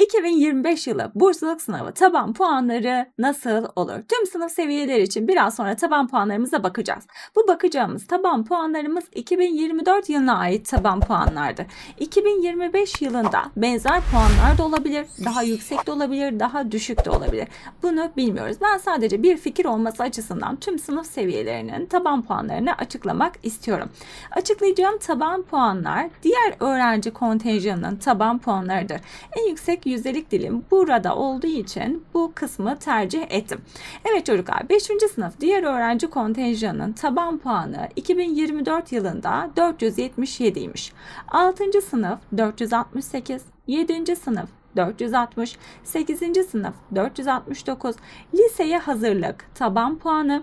2025 yılı bursluluk sınavı taban puanları nasıl olur? Tüm sınıf seviyeleri için biraz sonra taban puanlarımıza bakacağız. Bu bakacağımız taban puanlarımız 2024 yılına ait taban puanlardır. 2025 yılında benzer puanlar da olabilir, daha yüksek de olabilir, daha düşük de olabilir. Bunu bilmiyoruz. Ben sadece bir fikir olması açısından tüm sınıf seviyelerinin taban puanlarını açıklamak istiyorum. Açıklayacağım taban puanlar diğer öğrenci kontenjanının taban puanlarıdır. En yüksek yüzdelik dilim burada olduğu için bu kısmı tercih ettim. Evet çocuklar 5. sınıf diğer öğrenci kontenjanının taban puanı 2024 yılında 477'ymiş. 6. sınıf 468, 7. sınıf 460, 8. sınıf 469, liseye hazırlık taban puanı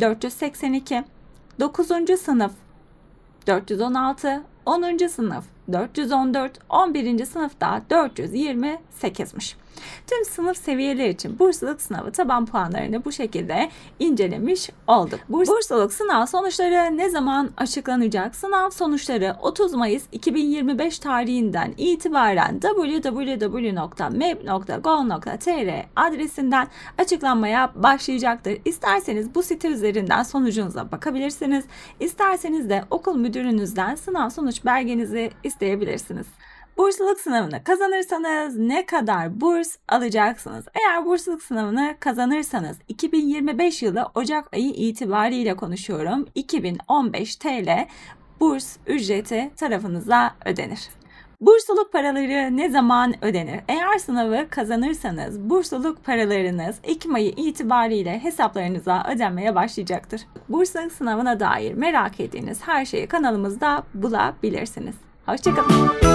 482, 9. sınıf 416, 10. sınıf 414, 11. sınıfta 428'miş. Tüm sınıf seviyeleri için bursluluk sınavı taban puanlarını bu şekilde incelemiş olduk. Burs- Bursluluk sınav sonuçları ne zaman açıklanacak? Sınav sonuçları 30 Mayıs 2025 tarihinden itibaren www.meb.go.tr adresinden açıklanmaya başlayacaktır. İsterseniz bu site üzerinden sonucunuza bakabilirsiniz. İsterseniz de okul müdürünüzden sınav sonuç belgenizi isteyebilirsiniz. Bursluluk sınavını kazanırsanız ne kadar burs alacaksınız? Eğer bursluluk sınavını kazanırsanız 2025 yılı Ocak ayı itibariyle konuşuyorum. 2015 TL burs ücreti tarafınıza ödenir. Bursluluk paraları ne zaman ödenir? Eğer sınavı kazanırsanız bursluluk paralarınız Ekim ayı itibariyle hesaplarınıza ödenmeye başlayacaktır. Bursluluk sınavına dair merak ettiğiniz her şeyi kanalımızda bulabilirsiniz. Hoşçakalın.